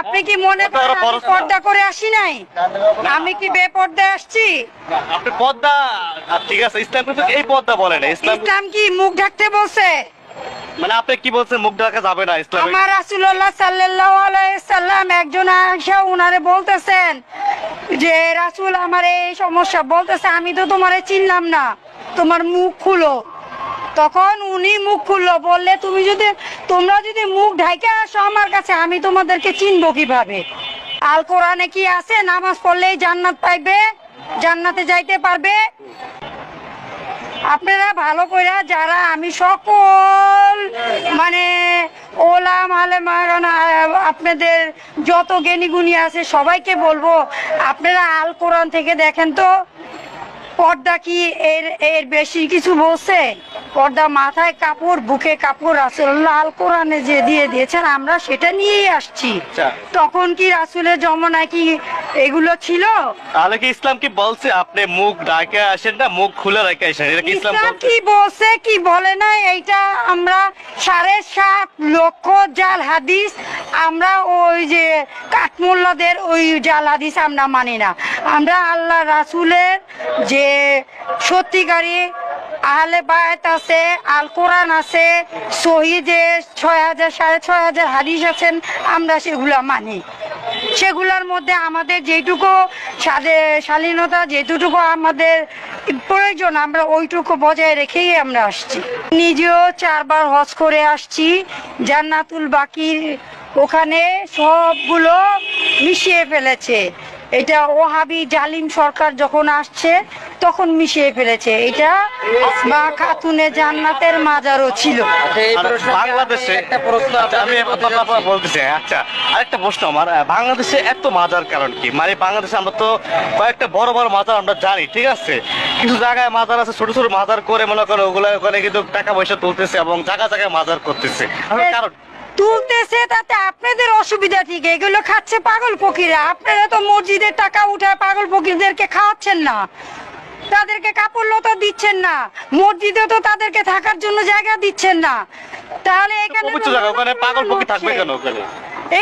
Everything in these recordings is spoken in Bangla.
আপনি কি মনে করেন আমি পর্দা করে আসি নাই? আমি কি বেপর্দায় আসছি? আপনি আহ, ঠিক আছে ইসলাম কিন্তু এই পদ্মা বলে না ইসলাম ইসলাম কি মুখ ঢাকতে বলছে? মানে আপনি কি বলছেন মুখ ঢাকা যাবে না ইসলাম? আমার রাসুল্লাহ সাল্লাহ সাল্লাম একজন আয়সা উনারে বলতেছেন যে রাসুল আমার এই সমস্যা বলতেছে আমি তো তোমারে চিনলাম না। তোমার মুখ খুলো। তখন উনি মুখ খুললো, বললে, তুমি যদি, তোমরা যদি মুখ ঢাইকে আসো আমার কাছে, আমি তোমাদেরকে চিনবো কীভাবে? আল কোরআনে কি আছে? নামাজ পড়লেই জান্নাত পাইবে, জান্নাতে যাইতে পারবে। আপনারা ভালো করে যারা আমি সকল মানে ওলাম, আলেম আপনাদের যত গুণী আছে, সবাইকে বলব, আপনারা আল কোরআন থেকে দেখেন তো, পর্দা কি এর এর বেশি কিছু বলছে? পর্দা মাথায় কাপড় বুকে কাপড় রাসুল্লাহ আল কোরআনে যে দিয়ে দিয়েছেন আমরা সেটা নিয়েই আসছি আচ্ছা। তখন কি রাসুলের জমানায় কি এগুলো ছিল তাহলে কি ইসলাম কি বলছে আপনি মুখ ঢাকে আসেন না মুখ খুলে রেখে আসেন এটা কি ইসলাম? কি বলছে কি বলে না এইটা আমরা সাড়ে সাত লক্ষ জাল হাদিস আমরা ওই যে কাঠমোল্লাদের ওই জাল হাদিস আমরা মানি না আমরা আল্লাহ রাসুলের যে সত্যিকারী আহলে বায়াত আছে আল কোরআন আছে, শহীদে ছয় হাজার, সাড়ে ছয় হাজার হাদিস আছেন, আমরা সেগুলা মানি। সেগুলোর মধ্যে আমাদের যেটুকু শালীনতা যেটুকু আমাদের প্রয়োজন, আমরা ওইটুকু বজায় রেখেই আমরা আসছি। নিজেও চারবার হজ করে আসছি, জান্নাতুল বাকির ওখানে সবগুলো মিশিয়ে ফেলেছে। এটা ওহাবি জালিম সরকার যখন আসছে তখন মিশিয়ে ফেলেছে। এটা মা খাতুনে জান্নাতের মাজারও ছিল। বাংলাদেশে আচ্ছা, আমি বলতেছি আচ্ছা আরেকটা প্রশ্ন আমার। বাংলাদেশে এত মাজার কারণ কি? মানে বাংলাদেশে আমরা তো কয়েকটা বড় বড় মাজার আমরা জানি ঠিক আছে? কিছু জায়গায় মাজার আছে ছোট ছোট মাজার করে মনে করো ওগুলো ওখানে কিন্তু টাকা পয়সা তুলতেছে এবং জায়গা জায়গায় মাজার করতেছে। কারণ? তুলতেছে তাতে আপনাদের অসুবিধা ঠিক এগুলো খাচ্ছে পাগল ফকিরা। আপনারা তো মসজিদের টাকা উঠায় পাগল ফকিরদেরকে খাওয়াচ্ছেন না। তাদেরকে কাপড় লতা দিচ্ছেন না। মসজিদে তো তাদেরকে থাকার জন্য জায়গা দিচ্ছেন না। তাহলে এখানে তো ওখানে মানব পাগল কল্যাণ পক্ষী থাকবে কেন ওখানে?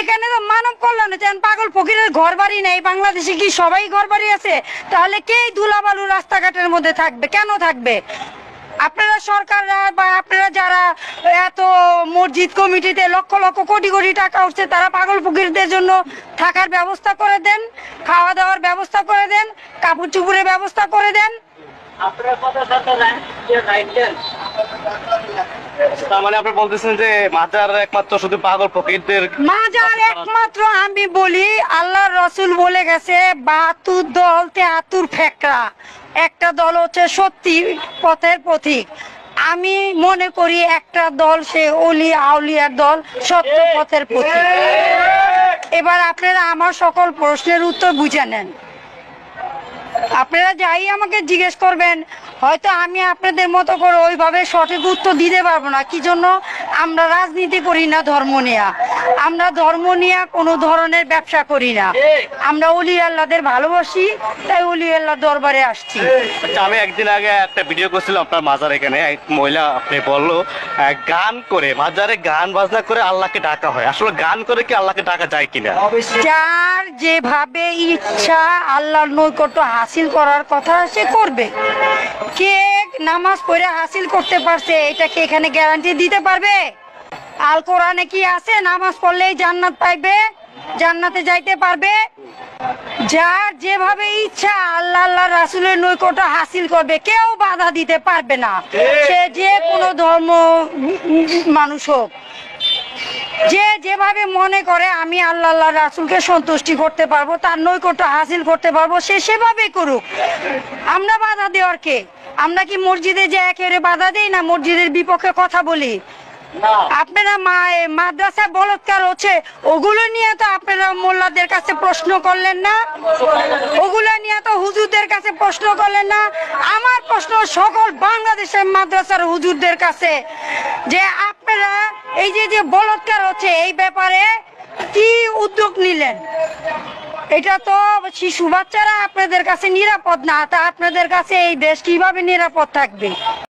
এখানে তো মানব কল্যাণ চান পাগল ফকিরের ঘর বাড়ি নেই বাংলাদেশে কি সবাই ঘর বাড়ি আছে? তাহলে কে ধুলাবালু রাস্তাঘাটের মধ্যে থাকবে? কেন থাকবে? আপনারা সরকাররা বা আপনারা যারা এত মসজিদ কমিটিতে লক্ষ লক্ষ কোটি কোটি টাকা উঠছে, তারা পাগল ফকিরদের জন্য থাকার ব্যবস্থা করে দেন, খাওয়া দাওয়ার ব্যবস্থা করে দেন, কাপড় চুপুরের ব্যবস্থা করে দেন। তার মানে আপনি বলতেছেন যে মাজার একমাত্র শুধু পাগল ফকিরদের মাজার একমাত্র আমি বলি আল্লাহ রসুল বলে গেছে বাহাত্তর দল তেহাত্তর ফেকরা। একটা দল হচ্ছে সত্যি পথের আমি মনে করি একটা দল সে অলি আউলিয়ার দল সত্য পথের পথিক এবার আপনারা আমার সকল প্রশ্নের উত্তর বুঝে নেন। আপনারা যাই আমাকে জিজ্ঞেস করবেন, হয়তো আমি আপনাদের মতো করে ওইভাবে সঠিক উত্তর দিতে পারব না। কি জন্য? আমরা রাজনীতি করি না ধর্ম নিয়ে। আমরা ধর্ম নিয়ে কোনো ধরনের ব্যবসা করি না। আমরা অলি আল্লাহদের ভালোবাসি তাই অলি আল্লাহ দরবারে আসছি। আচ্ছা আমি একদিন আগে একটা ভিডিও করছিলাম আপনার মাজার এখানে। এক মহিলা আপনি বলল গান করে মাজারে গান বাজনা করে আল্লাহকে ডাকা হয়। আসলে গান করে কি আল্লাহকে ডাকা যায় কিনা? যার যেভাবে ইচ্ছা আল্লাহর নৈকট্য হাসিল করার কথা সে করবে। কে নামাজ পড়ে হাসিল করতে পারছে এটাকে এখানে গ্যারান্টি দিতে পারবে? আল কোরআনে কি আছে? নামাজ পড়লেই জান্নাত পাইবে, জান্নাতে যাইতে পারবে। যার যেভাবে ইচ্ছা আল্লাহ আল্লাহ রাসুলের নৈকট্য হাসিল করবে, কেউ বাধা দিতে পারবে না। সে যে কোনো ধর্ম মানুষ হোক। যে যেভাবে মনে করে, আমি আল্লাহ আল্লাহ রাসুলকে সন্তুষ্টি করতে পারব, তার নৈকট্য হাসিল করতে পারব, সে সেভাবে করুক। আমরা বাধা দেওয়ার কে? আমরা কি মসজিদে যে একেবারে বাধা দেই না মসজিদের বিপক্ষে কথা বলি? আপনারা মা- মাদ্রাসা বলৎকার হচ্ছে ওগুলো নিয়ে তো আপনারা মোল্লাদের কাছে প্রশ্ন করলেন না। ওগুলো নিয়ে তো হুজুরদের কাছে প্রশ্ন করলেন না। আমার প্রশ্ন সকল বাংলাদেশের মাদ্রাসার হুজুরদের কাছে যে আপনারা এই যে যে বলৎকার হচ্ছে এই ব্যাপারে কি উদ্যোগ নিলেন? এটা তো শিশু বাচ্চারা আপনাদের কাছে নিরাপদ না, তা আপনাদের কাছে এই দেশ কীভাবে নিরাপদ থাকবে?